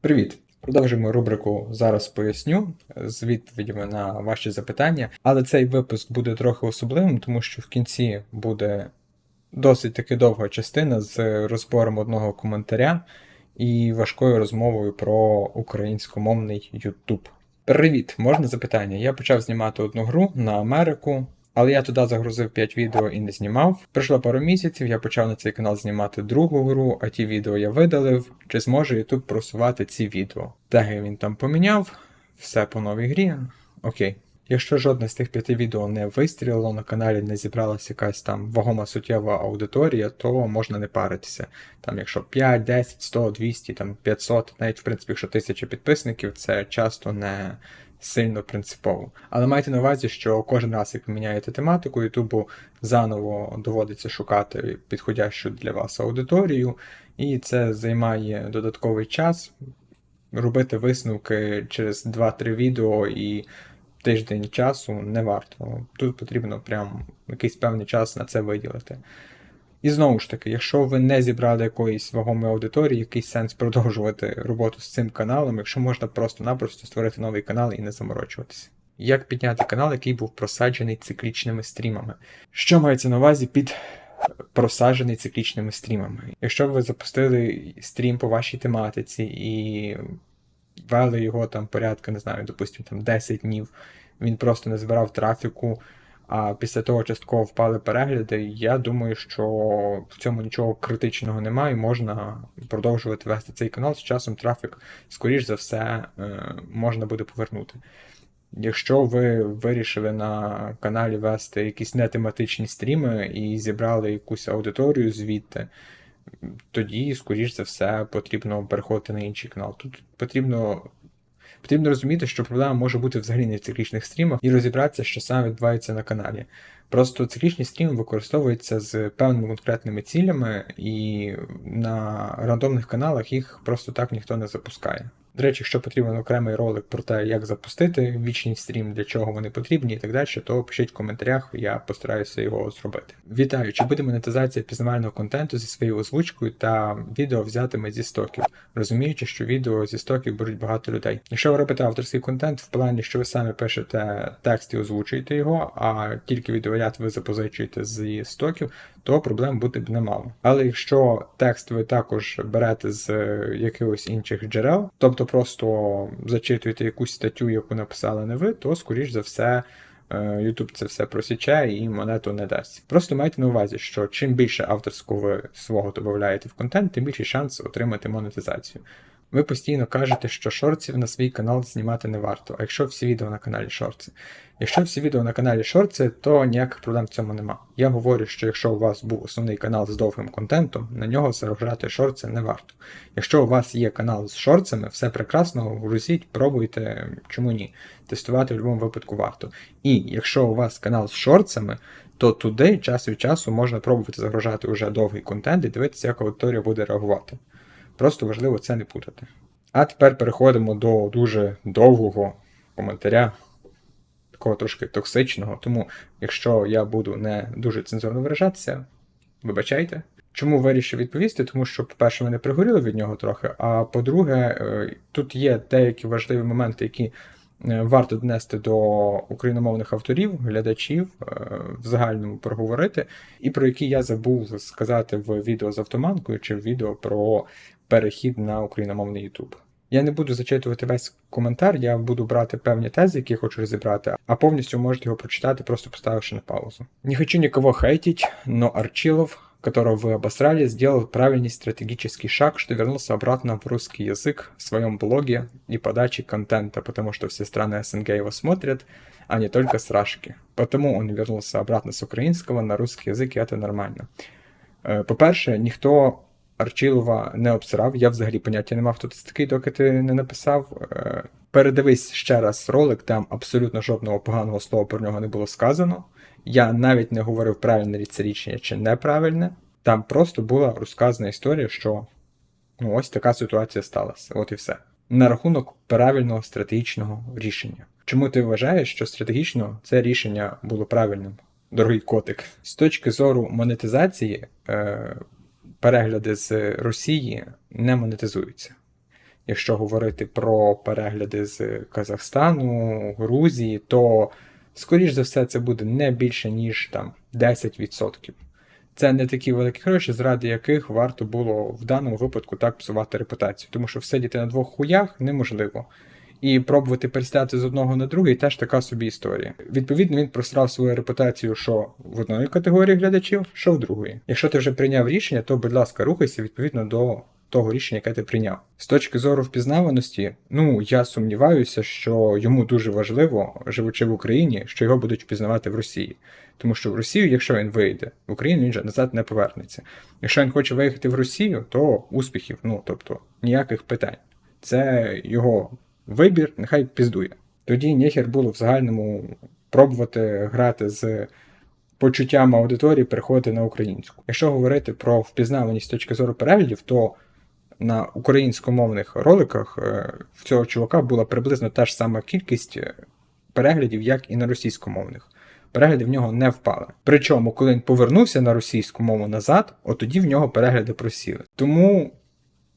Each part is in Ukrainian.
Привіт! Продовжуємо рубрику Зараз поясню з відповідями на ваші запитання. Але цей випуск буде трохи особливим, тому що в кінці буде досить таки довга частина з розбором одного коментаря і важкою розмовою про українськомовний YouTube. Привіт! Можна запитання? Я почав знімати одну гру на Америку. Але я туди загрузив 5 відео і не знімав. Пройшло пару місяців, я почав на цей канал знімати другу гру, а ті відео я видалив. Чи зможе YouTube просувати ці відео? Теги він там поміняв, все по новій грі. Окей. Якщо жодне з тих п'яти відео не вистрілило, на каналі не зібралася якась там вагома суттєва аудиторія, то можна не паритися. Там, якщо 5, 10, 100, 200, там 500, навіть в принципі, якщо 1000 підписників, це часто не сильно принципово. Але майте на увазі, що кожен раз, як ви міняєте тематику, Ютубу заново доводиться шукати підходящу для вас аудиторію, і це займає додатковий час. Робити висновки через 2-3 відео і тиждень часу не варто. Тут потрібно прям якийсь певний час на це виділити. І знову ж таки, якщо ви не зібрали якоїсь вагомої аудиторії, який сенс продовжувати роботу з цим каналом, якщо можна просто-напросто створити новий канал і не заморочуватися. Як підняти канал, який був просаджений циклічними стрімами? Що мається на увазі під просаджений циклічними стрімами? Якщо ви запустили стрім по вашій тематиці і вели його там порядка, не знаю, допустимо, там 10 днів, він просто не збирав трафіку а після того частково впали перегляди. Я думаю, що в цьому нічого критичного немає, і можна продовжувати вести цей канал. З часом трафік, скоріш за все, е, можна буде повернути. Якщо ви вирішили на каналі вести якісь нетематичні стріми і зібрали якусь аудиторію звідти, тоді, скоріш за все, потрібно переходити на інший канал. Тут потрібно Потрібно розуміти, що проблема може бути взагалі не в циклічних стрімах, і розібратися, що саме відбувається на каналі. Просто циклічні стріми використовуються з певними конкретними цілями, і на рандомних каналах їх просто так ніхто не запускає. До речі, якщо потрібен окремий ролик про те, як запустити вічний стрім, для чого вони потрібні і так далі, то пишіть в коментарях, я постараюся його зробити. Вітаю! Чи буде монетизація пізнавального контенту зі своєю озвучкою та відео взятими зі стоків, розуміючи, що відео зі стоків беруть багато людей. Якщо ви робите авторський контент в плані, що ви самі пишете текст і озвучуєте його, а тільки відеоряд ви запозичуєте зі стоків, то проблем бути б немало. Але якщо текст ви також берете з якихось інших джерел, тобто просто зачитуєте якусь статтю, яку написали не ви, то, скоріш за все, е, YouTube це все просічає і монету не дасть. Просто майте на увазі, що чим більше авторського ви свого додаєте в контент, тим більший шанс отримати монетизацію. Ви постійно кажете, що шорців на свій канал знімати не варто, а якщо всі відео на каналі шорти. Якщо всі відео на каналі шорти, то ніяких проблем в цьому нема. Я говорю, що якщо у вас був основний канал з довгим контентом, на нього заробляти шорти не варто. Якщо у вас є канал з шорцами, все прекрасно, грузіть, пробуйте, чому ні. Тестувати в будь-якому випадку варто. І якщо у вас канал з шорцами, то туди час від часу можна пробувати загружати вже довгий контент і дивитися, як аудиторія буде реагувати. Просто важливо це не путати. А тепер переходимо до дуже довгого коментаря, такого трошки токсичного. Тому, якщо я буду не дуже цензурно виражатися, вибачайте. Чому вирішив відповісти? Тому що, по-перше, ви не пригоріли від нього трохи. А по-друге, е, тут є деякі важливі моменти, які е, варто донести до україномовних авторів, глядачів, е, в загальному проговорити, і про які я забув сказати в відео з автоманкою чи в відео про перехід на україномовний YouTube. Я не буду зачитувати весь коментар, я буду брати певні тези, які я хочу розібрати, а повністю можете його прочитати, просто поставивши на паузу. Не хочу никого хейтить, но Арчилов, которого вы обосрали, сделал правильный стратегический шаг, что вернулся обратно в русский язык в своем блоге и подаче контента, потому что все страны СНГ его смотрят, а не только с Рашки. Потому он вернулся обратно с украинского на русский язык, и это нормально. Е, По-перше, ніхто Арчилова не обсирав. Я взагалі поняття не мав, хто це такий, доки ти не написав. Е, Передивись ще раз ролик, там абсолютно жодного поганого слова про нього не було сказано. Я навіть не говорив правильне це рішення чи неправильне. Там просто була розказана історія, що ну, ось така ситуація сталася. От і все. На рахунок правильного стратегічного рішення. Чому ти вважаєш, що стратегічно це рішення було правильним, дорогий котик? З точки зору монетизації, е, перегляди з Росії не монетизуються. якщо говорити про перегляди з Казахстану, Грузії, то, скоріш за все, це буде не більше, ніж там 10%. Це не такі великі гроші, заради яких варто було в даному випадку так псувати репутацію, тому що всидіти на двох хуях неможливо. І пробувати пересідати з одного на другий теж така собі історія. Відповідно, він просрав свою репутацію, що в одної категорії глядачів, що в другої. Якщо ти вже прийняв рішення, то, будь ласка, рухайся відповідно до того рішення, яке ти прийняв. З точки зору впізнаваності, ну я сумніваюся, що йому дуже важливо, живучи в Україні, що його будуть впізнавати в Росії. Тому що в Росію, якщо він вийде, в Україну він же назад не повернеться. Якщо він хоче виїхати в Росію, то успіхів, ну тобто ніяких питань. Це його вибір, нехай піздує. Тоді нехер було в загальному пробувати грати з почуттям аудиторії, переходити на українську. Якщо говорити про впізнаваність з точки зору переглядів, то на українськомовних роликах е, в цього чувака була приблизно та ж сама кількість е, переглядів, як і на російськомовних. Перегляди в нього не впали. Причому, коли він повернувся на російську мову назад, от тоді в нього перегляди просіли. Тому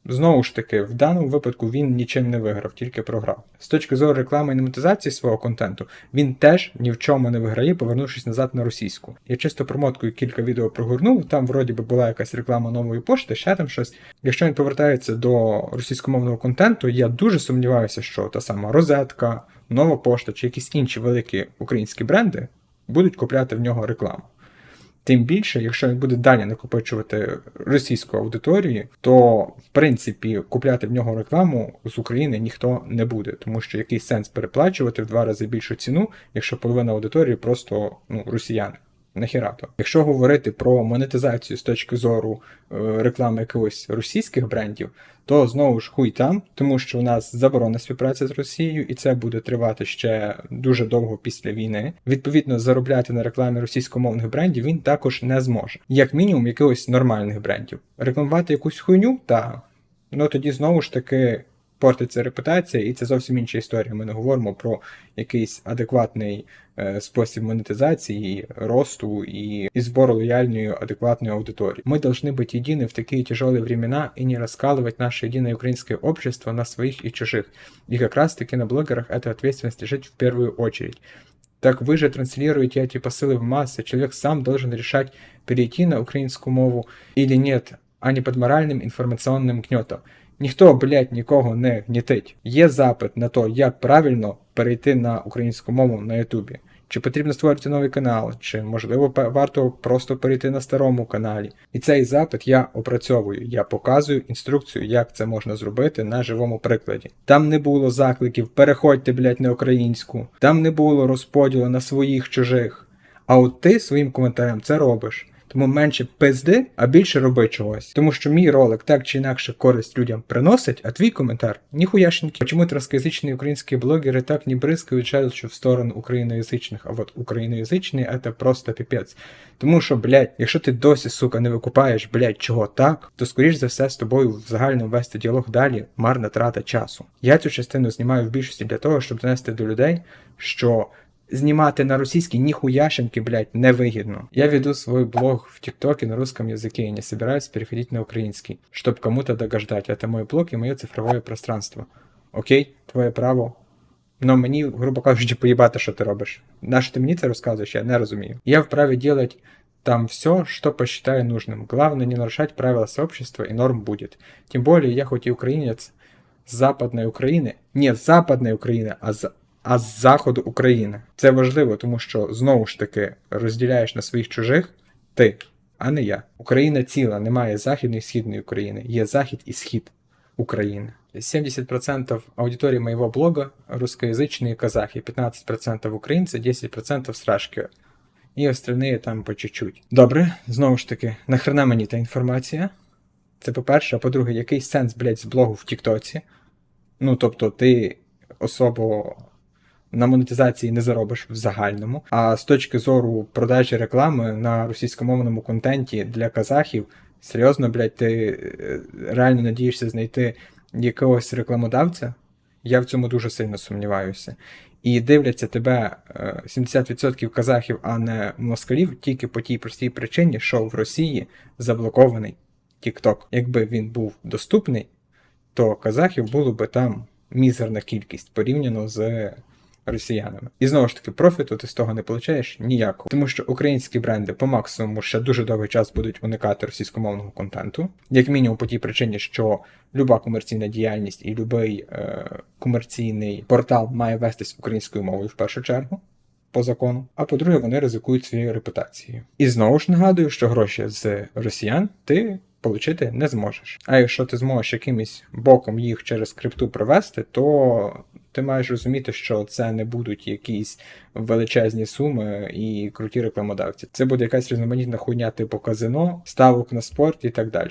Знову ж таки, в даному випадку він нічим не виграв, тільки програв. З точки зору реклами і монетизації свого контенту, він теж ні в чому не виграє, повернувшись назад на російську. Я чисто промоткою кілька відео прогорнув, там вроді би була якась реклама нової пошти, ще там щось. Якщо він повертається до російськомовного контенту, я дуже сумніваюся, що та сама розетка, нова пошта чи якісь інші великі українські бренди будуть купляти в нього рекламу. Тим більше, якщо він буде далі накопичувати російську аудиторію, то в принципі купляти в нього рекламу з України ніхто не буде, тому що який сенс переплачувати в два рази більшу ціну, якщо половина аудиторії просто ну, росіяни. Нахіра то. Якщо говорити про монетизацію з точки зору е, реклами якогось російських брендів, то знову ж хуй там, тому що у нас заборона співпраця з Росією, і це буде тривати ще дуже довго після війни. Відповідно, заробляти на рекламі російськомовних брендів він також не зможе, як мінімум, якихось нормальних брендів. Рекламувати якусь хуйню, та ну тоді знову ж таки портиться репутація, і це зовсім інша історія. Ми не говоримо про якийсь адекватний е, спосіб монетизації, росту і, і збору лояльної адекватної аудиторії. Мы должны быть едины в такие тяжелые времена и не раскалывать наше единое украинское общество на своих и чужих. И как раз таки на блогерах эта ответственность лежит в первую очередь. Так вы же транслируете эти посылы в массы, человек сам должен решать, перейти на украинскую мову или нет, а не под моральным информационным гнетом. Ніхто, блядь, нікого не гнітить. Є запит на то, як правильно перейти на українську мову на Ютубі. Чи потрібно створити новий канал, чи можливо варто просто перейти на старому каналі. І цей запит я опрацьовую, я показую інструкцію, як це можна зробити на живому прикладі. Там не було закликів переходьте, блядь, на українську, там не було розподілу на своїх чужих. А от ти своїм коментарем це робиш. Тому менше пизди, а більше роби чогось. Тому що мій ролик так чи інакше користь людям приносить, а твій коментар ніхуяшенький. Почему-то русскоязычные українські блогери так не бризкають що в сторону україноязичних, а от україноязичні це просто піпець. Тому що, блядь, якщо ти досі, сука, не викупаєш, блядь, чого так, то скоріш за все з тобою в загальному вести діалог далі марна трата часу. Я цю частину знімаю в більшості для того, щоб донести до людей, що знімати на російській ніхуяшеньки, блядь, невыгодно. Я веду свой блог в ТикТоке на русском языке и не собираюсь переходить на украинский, чтобы кому-то догождать. Это мой блог и мое цифровое пространство. Окей, твоє право. Но мені, грубо кажучи, поїбати, що ти робиш. Нащо ти мені це розказуєш, я не розумію. Я вправе делать там все, что посчитаю нужным. Главное не нарушать правила сообщества и норм будет. Тем более я хоть и украинец с западной Украины, не с западной Украины, а с а з заходу України. Це важливо, тому що знову ж таки розділяєш на своїх чужих ти, а не я. Україна ціла, немає західної і східної України, є захід і схід України. 70% аудитории моего блога русскоязычные казахи, 15% українці, 10% срашки. І остальные там по чуть-чуть. Добре, знову ж таки, нахрена мені та інформація? Це по-перше, а по-друге, який сенс, блядь, з блогу в Тіктоці? Ну, тобто, ти особо на монетизації не заробиш в загальному. А з точки зору продажі реклами на російськомовному контенті для казахів, серйозно, блядь, ти е, реально надієшся знайти якогось рекламодавця? Я в цьому дуже сильно сумніваюся. І дивляться тебе 70% е, казахів, а не москалів, тільки по тій простій причині, що в Росії заблокований TikTok. Якби він був доступний, то казахів було би там мізерна кількість порівняно з росіянами. І знову ж таки, профіту ти з того не получаєш ніякого. Тому що українські бренди по максимуму ще дуже довгий час будуть уникати російськомовного контенту, як мінімум по тій причині, що люба комерційна діяльність і будь-який е, комерційний портал має вестись українською мовою в першу чергу. По закону, а по-друге, вони ризикують своєю репутацією. І знову ж нагадую, що гроші з росіян ти отримати не зможеш. А якщо ти зможеш якимось боком їх через крипту провести, то ти маєш розуміти, що це не будуть якісь величезні суми і круті рекламодавці. Це буде якась різноманітна хуйня типу казино, ставок на спорт і так далі.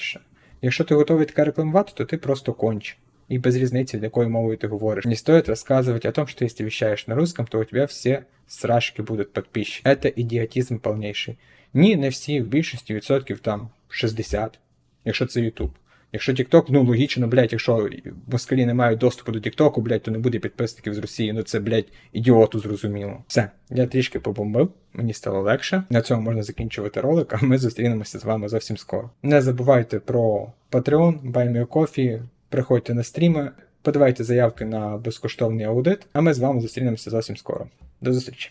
Якщо ти готовий таке рекламувати, то ти просто конч. И без разницы, якой мовой ты говоришь. Не стоит рассказывать о том, что если вещаешь на русском, то у тебя все срашки будут подписчики. Это идиотизм полнейший. Ні, не всі, в більшості відсотків там 60, якщо це YouTube. Якщо TikTok, ну логічно, блядь, якщо москалі не мають доступу до TikTok, блядь, то не буде підписників з Росії. Ну це, блядь, ідіоту зрозуміло. Все, я трішки побомбив, мені стало легше. На цьому можна закінчувати ролик, а ми зустрінемося з вами зовсім скоро. Не забувайте про Patreon, BuyMeACoffee, приходьте на стріми, подавайте заявки на безкоштовний аудит, а ми з вами зустрінемося зовсім скоро. До зустрічі!